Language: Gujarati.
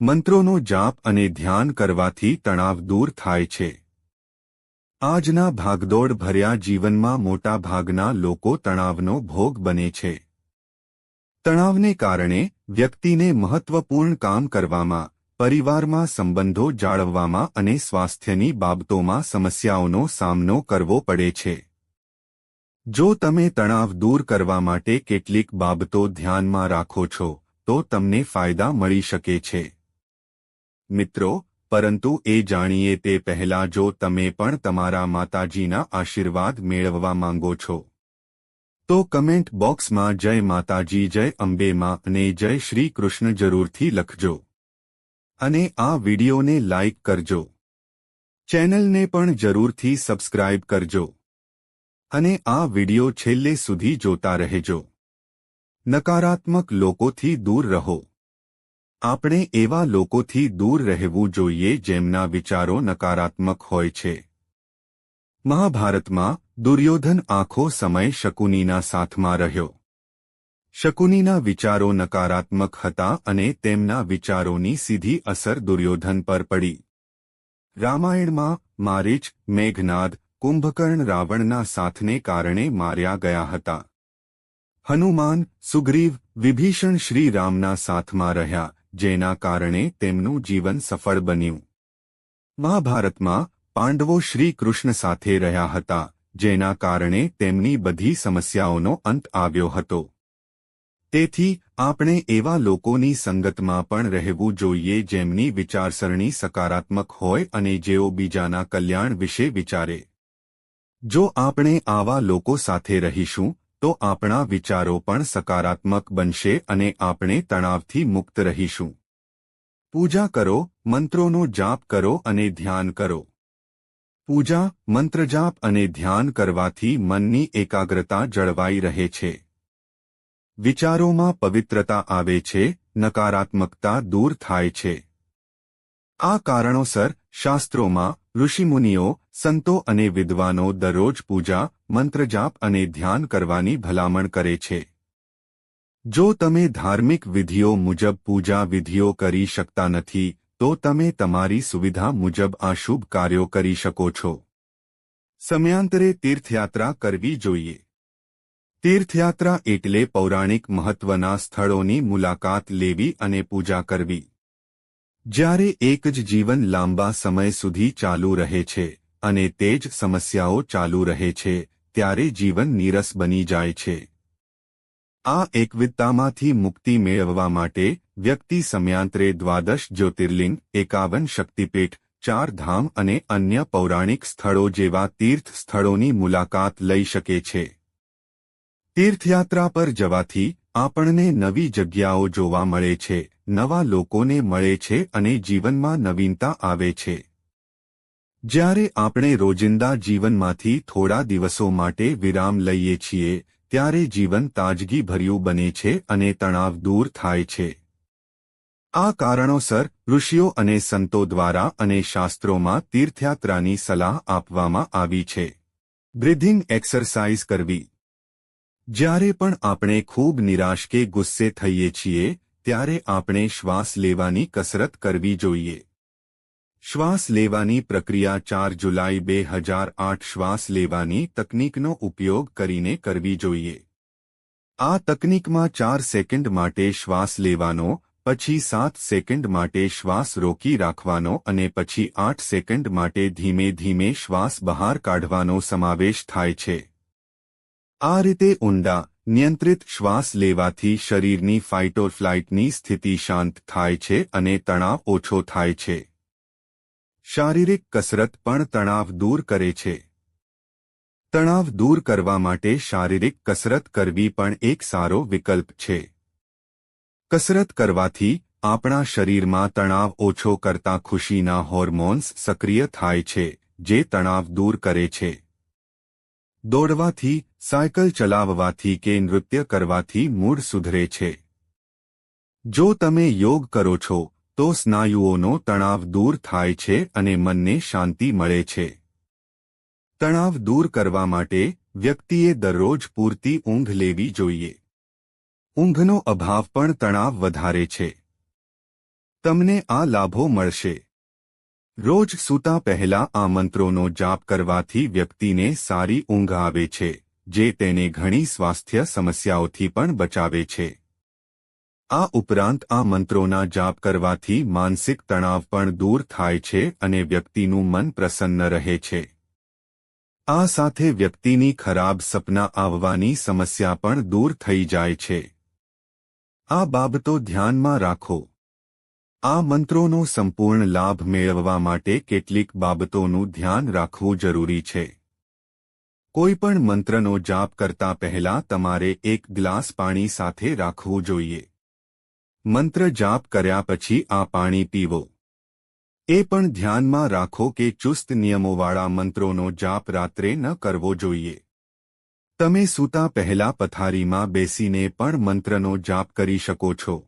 મંત્રોનો જાપ અને ધ્યાન કરવાથી તણાવ દૂર થાય છે. આજના ભાગદોડ ભર્યા જીવનમાં મોટાભાગના લોકો તણાવનો ભોગ બને છે. તણાવને કારણે વ્યક્તિને મહત્વપૂર્ણ કામ કરવામાં, પરિવારમાં સંબંધો જાળવવામાં અને સ્વાસ્થ્યની બાબતોમાં સમસ્યાઓનો સામનો કરવો પડે છે. જો તમે તણાવ દૂર કરવા માટે કેટલીક બાબતો ધ્યાનમાં રાખો છો, તો તમને ફાયદા મળી શકે છે. મિત્રો, પરંતુ એ જાણીએ તે પહેલા જો તમે પણ તમારા માતાજીના આશીર્વાદ મેળવવા માંગો છો. તો કમેન્ટ બોક્સમાં જય માતાજી, જય અંબેમાં અને જય શ્રી કૃષ્ણ જરૂરથી લખજો. અને આ વિડિયોને લાઇક કરજો. ચેનલને પણ જરૂરથી સબસ્ક્રાઇબ કરજો. અને આ વિડિયો છેલ્લે સુધી જોતા રહેજો. નકારાત્મક લોકોથી દૂર રહો. આપણે એવા લોકોથી દૂર રહેવું જોઈએ જેમના વિચારો નકારાત્મક હોય છે. મહાભારતમાં દુર્યોધન આખો સમય શકુનીના સાથમાં રહ્યો. શકુનીના વિચારો નકારાત્મક હતા અને તેમના વિચારોની સીધી અસર દુર્યોધન પર પડી. રામાયણમાં મારીચ, મેઘનાદ, કુંભકર્ણ રાવણના સાથને કારણે માર્યા ગયા હતા. હનુમાન, સુગ્રીવ, વિભીષણ શ્રીરામના સાથમાં રહ્યા. જેના કારણે તેમનું જીવન સફળ બન્યું. મહાભારતમાં પાંડવો શ્રી કૃષ્ણ સાથે રહ્યા હતા, જેના કારણે તેમની બધી સમસ્યાઓનો અંત આવ્યો હતો. તેથી, આપણે એવા લોકોની સંગતમાં પણ રહેવું જોઈએ જેમની વિચારસરણી સકારાત્મક હોય અને જેઓ બીજાના કલ્યાણ વિશે વિચારે. જો આપણે આવા લોકો સાથે રહીશું તો આપણા વિચારો પણ સકારાત્મક બનશે અને આપણે તણાવથી મુક્ત રહીશું. પૂજા કરો, મંત્રોનો જાપ કરો અને ધ્યાન કરો. પૂજા, મંત્રજાપ અને ધ્યાન કરવાથી મનની એકાગ્રતા જળવાઈ રહે છે. વિચારોમાં પવિત્રતા આવે છે, નકારાત્મકતા દૂર થાય છે. આ કારણોસર શાસ્ત્રોમાં ઋષિમુનિઓ, સંતો અને વિદ્વાનો દરરોજ પૂજા, મંત્રજાપ અને ધ્યાન કરવાની ભલામણ કરે છે. જો તમે ધાર્મિક વિધિઓ મુજબ પૂજા વિધિઓ કરી શકતા નથી, તો તમે તમારી સુવિધા મુજબ આ શુભ કાર્યો કરી શકો છો. સમયાંતરે તીર્થયાત્રા કરવી જોઈએ. તીર્થયાત્રા એટલે પૌરાણિક મહત્વના સ્થળોની મુલાકાત લેવી અને પૂજા કરવી. જ્યારે એક જ જીવન લાંબા સમય સુધી ચાલુ રહે છે અને તે જ સમસ્યાઓ ચાલુ રહે છે, ત્યારે જીવન નીરસ બની જાય છે. આ એકવિધતામાંથી મુક્તિ મેળવવા માટે વ્યક્તિ સમયાંતરે દ્વાદશ જ્યોતિર્લિંગ, એકાવન શક્તિપીઠ, ચાર ધામ અને અન્ય પૌરાણિક સ્થળો જેવા તીર્થ સ્થળોની મુલાકાત લઈ શકે છે. તીર્થયાત્રા પર જવાથી આપણને નવી જગ્યાઓ જોવા મળે છે નવા લોકોને મળે છે અને જીવનમાં નવીનતા આવે છે. જ્યારે આપણે રોજિંદા જીવનમાંથી થોડા દિવસો માટે વિરામ લઈએ છીએ, ત્યારે જીવન તાજગીભર્યું બને છે અને તણાવ દૂર થાય છે. આ કારણોસર ઋષિઓ અને સંતો દ્વારા અને શાસ્ત્રોમાં તીર્થયાત્રાની સલાહ આપવામાં આવી છે. બ્રિધિંગ એક્સરસાઇઝ કરવી. જ્યારે પણ આપણે ખૂબ નિરાશ કે ગુસ્સે થઈએ છીએ ત્યારે આપણે શ્વાસ લેવાની કસરત કરવી જોઈએ. શ્વાસ લેવાની પ્રક્રિયા ચાર જુલાઈ બે હજાર આઠ શ્વાસ લેવાની તકનીકનો ઉપયોગ કરીને કરવી જોઈએ. આ તકનીકમાં ચાર સેકન્ડ માટે શ્વાસ લેવાનો, પછી સાત સેકન્ડ માટે શ્વાસ રોકી રાખવાનો અને પછી આઠ સેકન્ડ માટે ધીમે ધીમે શ્વાસ બહાર કાઢવાનો સમાવેશ થાય છે. આ રીતે ઊંડા નિયંત્રિત શ્વાસ લેવાથી શરીરની ફાઇટોફ્લાઇટની સ્થિતિ શાંત થાય છે અને તણાવ ઓછો થાય છે. શારીરિક કસરત પણ તણાવ દૂર કરે છે. તણાવ દૂર કરવા માટે શારીરિક કસરત કરવી પણ એક સારો વિકલ્પ છે. કસરત કરવાથી આપણા શરીરમાં તણાવ ઓછો કરતા ખુશીના હોર્મોન્સ સક્રિય થાય છે, જે તણાવ દૂર કરે છે. દોડવાથી સાયકલ ચલાવવાથી કે નૃત્ય કરવાથી મૂડ સુધરે છે. જો તમે યોગ કરો છો, તો સ્નાયુઓનો તણાવ દૂર થાય છે અને મનને શાંતિ મળે છે. તણાવ દૂર કરવા માટે વ્યક્તિએ દરરોજ પૂરતી ઊંઘ લેવી જોઈએ. ઊંઘનો અભાવ પણ તણાવ વધારે છે. તમને આ લાભો મળશે. રોજ સૂતા પહેલા આ મંત્રોનો જાપ કરવાથી વ્યક્તિને સારી ઊંઘ આવે છે. જે તેને ઘણી સ્વાસ્થ્ય સમસ્યાઓથી પણ બચાવે છે. આ ઉપરાંત આ મંત્રોના જાપ કરવાથી માનસિક તણાવ પણ દૂર થાય છે અને વ્યક્તિનું મન પ્રસન્ન રહે છે. આ સાથે વ્યક્તિની ખરાબ સપના આવવાની સમસ્યા પણ દૂર થઈ જાય છે. આ બાબતો ધ્યાનમાં રાખો. આ મંત્રોનો સંપૂર્ણ લાભ મેળવવા માટે કેટલીક બાબતોનું ધ્યાન રાખવું જરૂરી છે. કોઈપણ મંત્રનો જાપ કરતા પહેલા તમારે એક ગ્લાસ પાણી સાથે રાખવું જોઈએ. મંત્ર જાપ કર્યા પછી આ પાણી પીવો. એ પણ ધ્યાનમાં રાખો કે ચુસ્ત નિયમોવાળા મંત્રોનો જાપ રાત્રે ન કરવો જોઈએ. તમે સૂતા પહેલા પથારીમાં બેસીને પણ મંત્રનો જાપ કરી શકો છો.